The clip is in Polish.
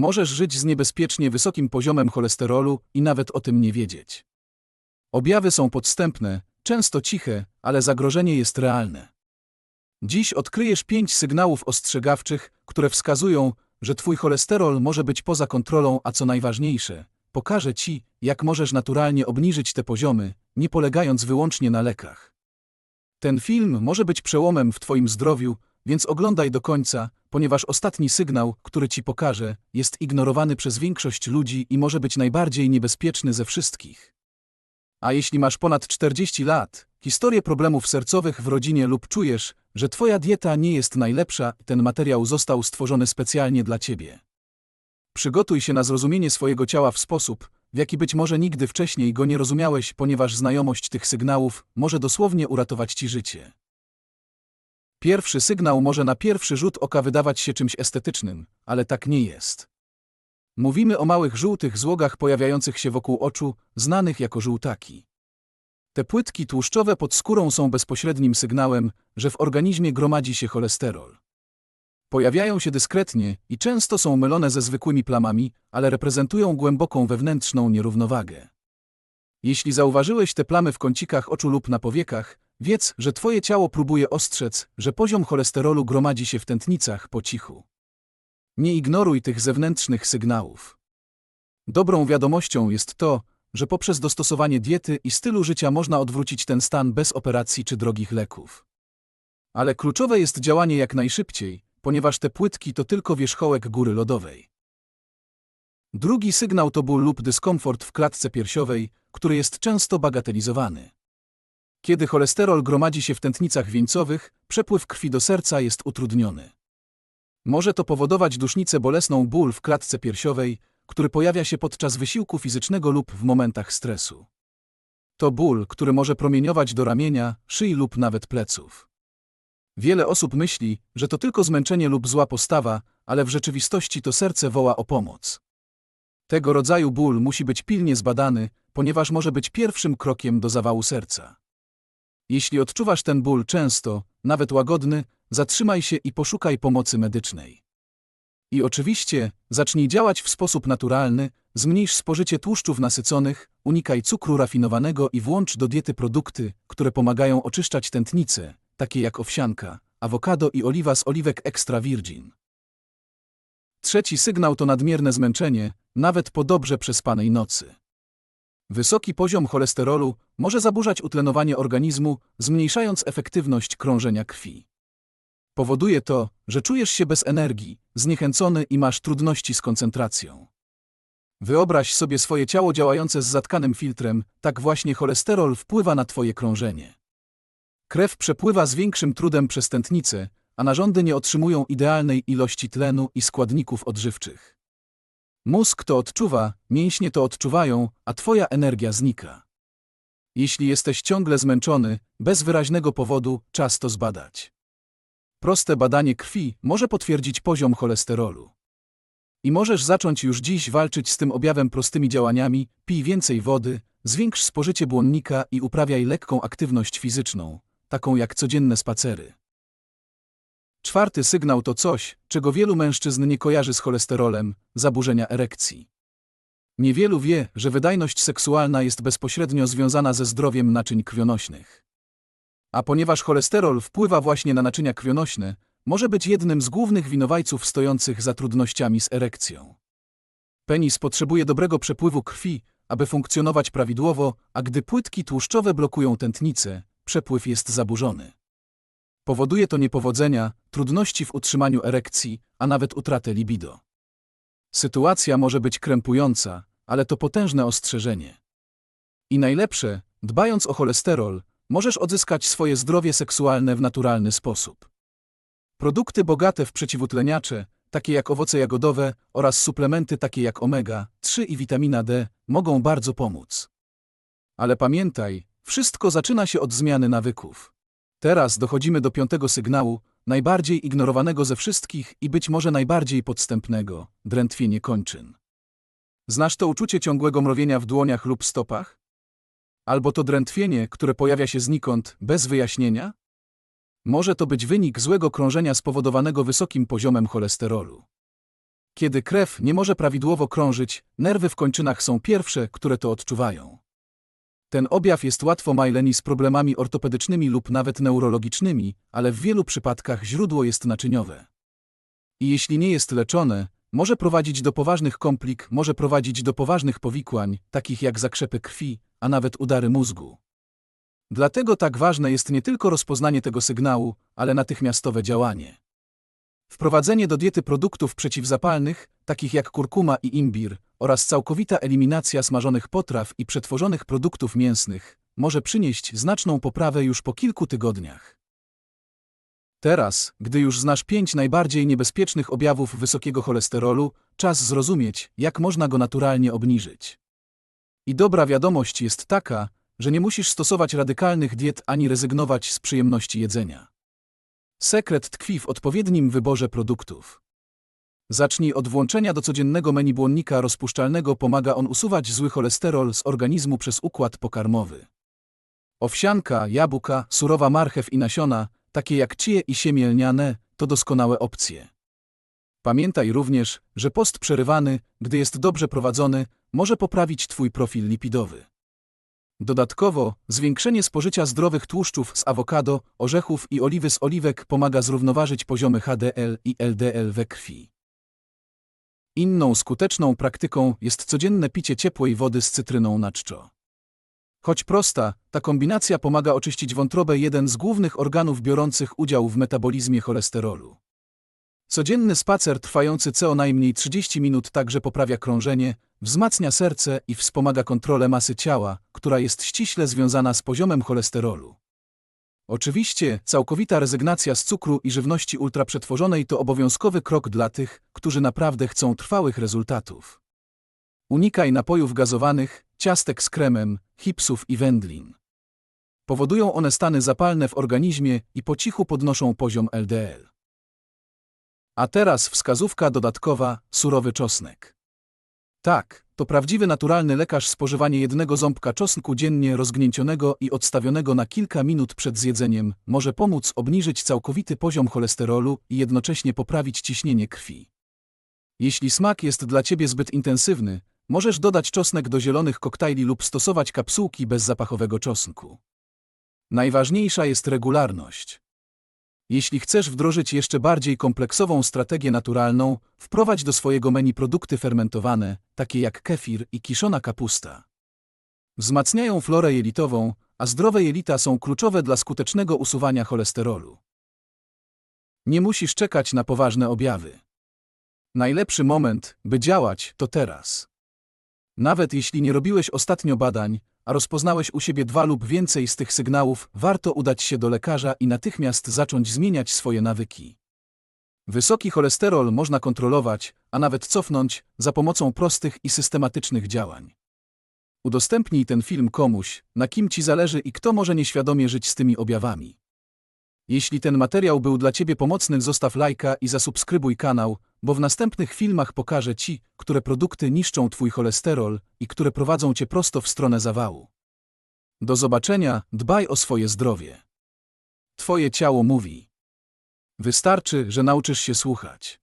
Możesz żyć z niebezpiecznie wysokim poziomem cholesterolu i nawet o tym nie wiedzieć. Objawy są podstępne, często ciche, ale zagrożenie jest realne. Dziś odkryjesz pięć sygnałów ostrzegawczych, które wskazują, że twój cholesterol może być poza kontrolą, a co najważniejsze, pokażę ci, jak możesz naturalnie obniżyć te poziomy, nie polegając wyłącznie na lekach. Ten film może być przełomem w twoim zdrowiu, więc oglądaj do końca, ponieważ ostatni sygnał, który ci pokażę, jest ignorowany przez większość ludzi i może być najbardziej niebezpieczny ze wszystkich. A jeśli masz ponad 40 lat, historię problemów sercowych w rodzinie lub czujesz, że twoja dieta nie jest najlepsza, ten materiał został stworzony specjalnie dla ciebie. Przygotuj się na zrozumienie swojego ciała w sposób, w jaki być może nigdy wcześniej go nie rozumiałeś, ponieważ znajomość tych sygnałów może dosłownie uratować ci życie. Pierwszy sygnał może na pierwszy rzut oka wydawać się czymś estetycznym, ale tak nie jest. Mówimy o małych żółtych złogach pojawiających się wokół oczu, znanych jako żółtaki. Te płytki tłuszczowe pod skórą są bezpośrednim sygnałem, że w organizmie gromadzi się cholesterol. Pojawiają się dyskretnie i często są mylone ze zwykłymi plamami, ale reprezentują głęboką wewnętrzną nierównowagę. Jeśli zauważyłeś te plamy w kącikach oczu lub na powiekach, wiedz, że twoje ciało próbuje ostrzec, że poziom cholesterolu gromadzi się w tętnicach po cichu. Nie ignoruj tych zewnętrznych sygnałów. Dobrą wiadomością jest to, że poprzez dostosowanie diety i stylu życia można odwrócić ten stan bez operacji czy drogich leków. Ale kluczowe jest działanie jak najszybciej, ponieważ te płytki to tylko wierzchołek góry lodowej. Drugi sygnał to ból lub dyskomfort w klatce piersiowej, który jest często bagatelizowany. Kiedy cholesterol gromadzi się w tętnicach wieńcowych, przepływ krwi do serca jest utrudniony. Może to powodować dusznicę bolesną ból w klatce piersiowej, który pojawia się podczas wysiłku fizycznego lub w momentach stresu. To ból, który może promieniować do ramienia, szyi lub nawet pleców. Wiele osób myśli, że to tylko zmęczenie lub zła postawa, ale w rzeczywistości to serce woła o pomoc. Tego rodzaju ból musi być pilnie zbadany, ponieważ może być pierwszym krokiem do zawału serca. Jeśli odczuwasz ten ból często, nawet łagodny, zatrzymaj się i poszukaj pomocy medycznej. I oczywiście, zacznij działać w sposób naturalny, zmniejsz spożycie tłuszczów nasyconych, unikaj cukru rafinowanego i włącz do diety produkty, które pomagają oczyszczać tętnice, takie jak owsianka, awokado i oliwa z oliwek extra virgin. Trzeci sygnał to nadmierne zmęczenie, nawet po dobrze przespanej nocy. Wysoki poziom cholesterolu może zaburzać utlenowanie organizmu, zmniejszając efektywność krążenia krwi. Powoduje to, że czujesz się bez energii, zniechęcony i masz trudności z koncentracją. Wyobraź sobie swoje ciało działające z zatkanym filtrem, tak właśnie cholesterol wpływa na twoje krążenie. Krew przepływa z większym trudem przez tętnicę, a narządy nie otrzymują idealnej ilości tlenu i składników odżywczych. Mózg to odczuwa, mięśnie to odczuwają, a twoja energia znika. Jeśli jesteś ciągle zmęczony, bez wyraźnego powodu, czas to zbadać. Proste badanie krwi może potwierdzić poziom cholesterolu. I możesz zacząć już dziś walczyć z tym objawem prostymi działaniami, pij więcej wody, zwiększ spożycie błonnika i uprawiaj lekką aktywność fizyczną, taką jak codzienne spacery. Czwarty sygnał to coś, czego wielu mężczyzn nie kojarzy z cholesterolem zaburzenia erekcji. Niewielu wie, że wydajność seksualna jest bezpośrednio związana ze zdrowiem naczyń krwionośnych. A ponieważ cholesterol wpływa właśnie na naczynia krwionośne, może być jednym z głównych winowajców stojących za trudnościami z erekcją. Penis potrzebuje dobrego przepływu krwi, aby funkcjonować prawidłowo, a gdy płytki tłuszczowe blokują tętnicę, przepływ jest zaburzony. Powoduje to niepowodzenia, trudności w utrzymaniu erekcji, a nawet utratę libido. Sytuacja może być krępująca, ale to potężne ostrzeżenie. I najlepsze, dbając o cholesterol, możesz odzyskać swoje zdrowie seksualne w naturalny sposób. Produkty bogate w przeciwutleniacze, takie jak owoce jagodowe oraz suplementy takie jak omega-3 i witamina D, mogą bardzo pomóc. Ale pamiętaj, wszystko zaczyna się od zmiany nawyków. Teraz dochodzimy do piątego sygnału, najbardziej ignorowanego ze wszystkich i być może najbardziej podstępnego drętwienie kończyn. Znasz to uczucie ciągłego mrowienia w dłoniach lub stopach? Albo to drętwienie, które pojawia się znikąd, bez wyjaśnienia? Może to być wynik złego krążenia spowodowanego wysokim poziomem cholesterolu. Kiedy krew nie może prawidłowo krążyć, nerwy w kończynach są pierwsze, które to odczuwają. Ten objaw jest łatwo myleni z problemami ortopedycznymi lub nawet neurologicznymi, ale w wielu przypadkach źródło jest naczyniowe. I jeśli nie jest leczone, może prowadzić do poważnych komplik, może prowadzić do poważnych powikłań, takich jak zakrzepy krwi, a nawet udary mózgu. Dlatego tak ważne jest nie tylko rozpoznanie tego sygnału, ale natychmiastowe działanie. Wprowadzenie do diety produktów przeciwzapalnych, takich jak kurkuma i imbir, oraz całkowita eliminacja smażonych potraw i przetworzonych produktów mięsnych, może przynieść znaczną poprawę już po kilku tygodniach. Teraz, gdy już znasz pięć najbardziej niebezpiecznych objawów wysokiego cholesterolu, czas zrozumieć, jak można go naturalnie obniżyć. I dobra wiadomość jest taka, że nie musisz stosować radykalnych diet ani rezygnować z przyjemności jedzenia. Sekret tkwi w odpowiednim wyborze produktów. Zacznij od włączenia do codziennego menu błonnika rozpuszczalnego, pomaga on usuwać zły cholesterol z organizmu przez układ pokarmowy. Owsianka, jabłka, surowa marchew i nasiona, takie jak cie i siemię lniane, to doskonałe opcje. Pamiętaj również, że post przerywany, gdy jest dobrze prowadzony, może poprawić Twój profil lipidowy. Dodatkowo, zwiększenie spożycia zdrowych tłuszczów z awokado, orzechów i oliwy z oliwek pomaga zrównoważyć poziomy HDL i LDL we krwi. Inną skuteczną praktyką jest codzienne picie ciepłej wody z cytryną na czczo. Choć prosta, ta kombinacja pomaga oczyścić wątrobę jeden z głównych organów biorących udział w metabolizmie cholesterolu. Codzienny spacer trwający co najmniej 30 minut także poprawia krążenie, wzmacnia serce i wspomaga kontrolę masy ciała, która jest ściśle związana z poziomem cholesterolu. Oczywiście, całkowita rezygnacja z cukru i żywności ultraprzetworzonej to obowiązkowy krok dla tych, którzy naprawdę chcą trwałych rezultatów. Unikaj napojów gazowanych, ciastek z kremem, chipsów i wędlin. Powodują one stany zapalne w organizmie i po cichu podnoszą poziom LDL. A teraz wskazówka dodatkowa surowy czosnek. Tak, to prawdziwy naturalny lekarz spożywanie jednego ząbka czosnku dziennie rozgnięcionego i odstawionego na kilka minut przed zjedzeniem może pomóc obniżyć całkowity poziom cholesterolu i jednocześnie poprawić ciśnienie krwi. Jeśli smak jest dla Ciebie zbyt intensywny, możesz dodać czosnek do zielonych koktajli lub stosować kapsułki bezzapachowego czosnku. Najważniejsza jest regularność. Jeśli chcesz wdrożyć jeszcze bardziej kompleksową strategię naturalną, wprowadź do swojego menu produkty fermentowane, takie jak kefir i kiszona kapusta. Wzmacniają florę jelitową, a zdrowe jelita są kluczowe dla skutecznego usuwania cholesterolu. Nie musisz czekać na poważne objawy. Najlepszy moment, by działać, to teraz. Nawet jeśli nie robiłeś ostatnio badań, a rozpoznałeś u siebie dwa lub więcej z tych sygnałów, warto udać się do lekarza i natychmiast zacząć zmieniać swoje nawyki. Wysoki cholesterol można kontrolować, a nawet cofnąć za pomocą prostych i systematycznych działań. Udostępnij ten film komuś, na kim ci zależy i kto może nieświadomie żyć z tymi objawami. Jeśli ten materiał był dla Ciebie pomocny, zostaw lajka i zasubskrybuj kanał, bo w następnych filmach pokażę Ci, które produkty niszczą Twój cholesterol i które prowadzą Cię prosto w stronę zawału. Do zobaczenia, dbaj o swoje zdrowie. Twoje ciało mówi. Wystarczy, że nauczysz się słuchać.